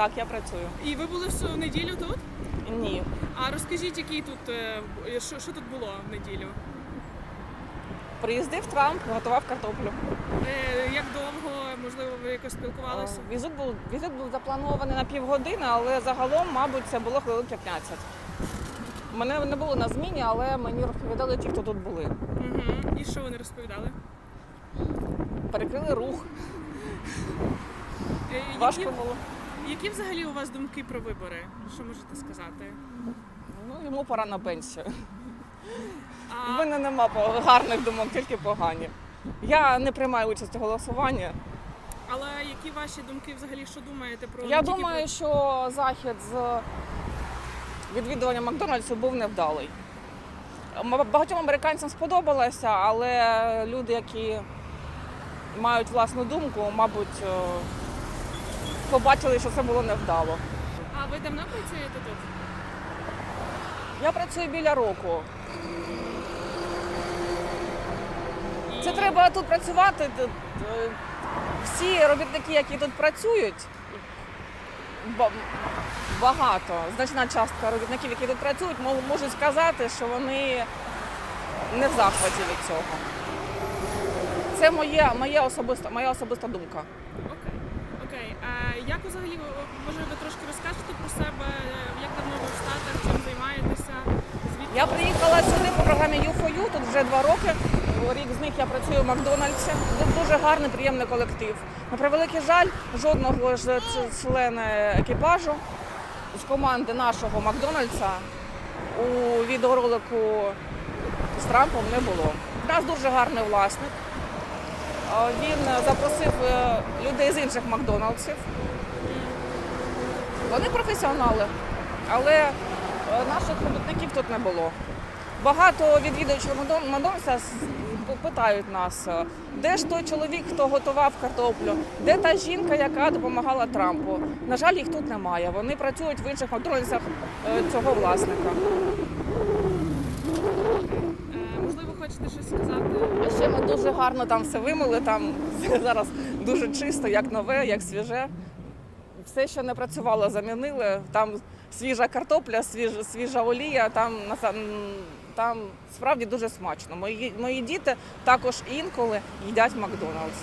Так, я працюю. І ви були всю неділю тут? Ні. А розкажіть, який тут е, що, що тут було в неділю? Приїздив Трамп, готував картоплю. Е, як довго, можливо, ви якось спілкувалися? Е, Візит був, візит був запланований на півгодини, але загалом, мабуть, це було хвилин 15. Мене не було на зміні, але мені розповідали ті, хто тут були. Угу. І що вони розповідали? Перекрили рух, Е, важко було. Які взагалі у вас думки про вибори? Що можете сказати? Ну, йому пора на пенсію. У мене нема гарних думок, тільки погані. Я не приймаю участь у голосуванні. але які ваші думки взагалі, що думаєте про Я тільки думаю, що захід з відвідуванням Макдональдсу був невдалий. М- Багатьом американцям сподобалося, але люди, які мають власну думку, мабуть, е, побачили, що це було невдало. А ви давно працюєте тут? Я працюю біля року. Це треба тут працювати. Всі робітники, які тут працюють, багато, значна частка робітників, які тут працюють, можуть сказати, що вони не в захваті від цього. Це моє, моє особиста, моя особиста думка. Як взагалі може ви трошки розкажете про себе? е, Як давно ви в Штатах, чим займаєтеся? Звідки Я приїхала сюди по програмі U4U, тут вже два роки. Рік з них я працюю в Макдональдсі. Тут дуже гарний, приємний колектив. На превеликий жаль, жодного ж члена екіпажу з команди нашого Макдональдса у відеоролику з Трампом не було. У нас дуже гарний власник. Е, Він запросив е, людей з інших Макдональдсів. Вони професіонали, але е, наших робітників тут не було. Багато відвідувачів Макдон- Макдональдса питають нас, е, де ж той чоловік, хто готував картоплю, де та жінка, яка допомагала Трампу. На жаль, їх тут немає. Вони працюють в інших Макдональдсах е, цього власника. Е, можливо хочете щось сказати? Дуже гарно там все вимили. Там зараз дуже чисто, як нове, як свіже. Все, що не працювало, замінили. Там свіжа картопля, свіжа, свіжа олія. Там там справді дуже смачно. Мої, мої діти також інколи їдять Макдональдс.